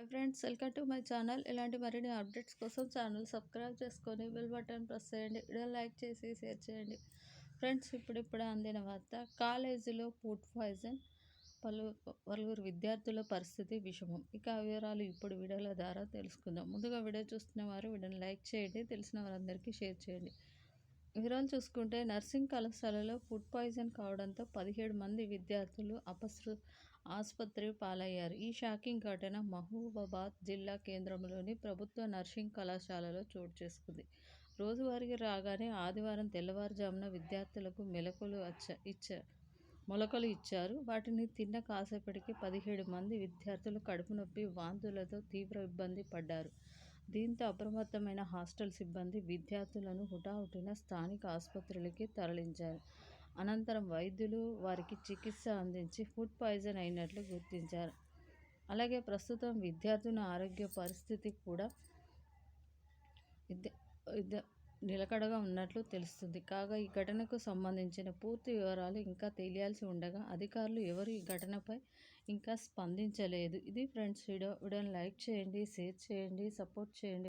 Hi friends welcome to my channel ఇలాంటి మరిన్ని updates కోసం ఛానల్ సబ్స్క్రైబ్ చేసుకొని బెల్ బటన్ ప్రెస్ చేయండి. వీడియో లైక్ చేసి షేర్ చేయండి. ఫ్రెండ్స్ ఇప్పుడిప్పుడే అందిన వార్త కాలేజీలో ఫుడ్ పాయిజన్ పలు పలువురు విద్యార్థుల పరిస్థితి విషమం. ఇక వివరాలు ఇప్పుడు వీడియోల ద్వారా తెలుసుకుందాం. ముందుగా వీడియో చూస్తున్న వారు వీడియోని లైక్ చేయండి. తెలిసిన వారందరికీ షేర్ చేయండి. వివరాలు చూసుకుంటే నర్సింగ్ కళాశాలలో ఫుడ్ పాయిజన్ కావడంతో పదిహేడు మంది విద్యార్థులు అపసృ ఆసుపత్రి పాలయ్యారు. ఈ షాకింగ్ ఘటన మహబూబాబాద్ జిల్లా కేంద్రంలోని ప్రభుత్వ నర్సింగ్ కళాశాలలో చోటు చేసుకుంది. రోజువారీగా రాగానే ఆదివారం తెల్లవారుజామున విద్యార్థులకు మెలకులు వచ్చ ఇచ్చ మొలకలు ఇచ్చారు. వాటిని తిన్న కాసేపటికి పదిహేడు మంది విద్యార్థులు కడుపు నొప్పి వాంతులతో తీవ్ర ఇబ్బంది పడ్డారు. దీంతో అప్రమత్తమైన హాస్టల్ సిబ్బంది విద్యార్థులను హుటాహుటిన స్థానిక ఆసుపత్రులకి తరలించారు. అనంతరం వైద్యులు వారికి చికిత్స అందించి ఫుడ్ పాయిజన్ అయినట్లు గుర్తించారు. అలాగే ప్రస్తుతం విద్యార్థుల ఆరోగ్య పరిస్థితి కూడా నిలకడగా ఉన్నట్లు తెలుస్తుంది. కాగా ఈ ఘటనకు సంబంధించిన పూర్తి వివరాలు ఇంకా తెలియాల్సి ఉండగా అధికారులు ఎవరు ఈ ఘటనపై ఇంకా స్పందించలేదు. ఇది ఫ్రెండ్స్ వీడియో. వీడియోని లైక్ చేయండి షేర్ చేయండి సపోర్ట్ చేయండి.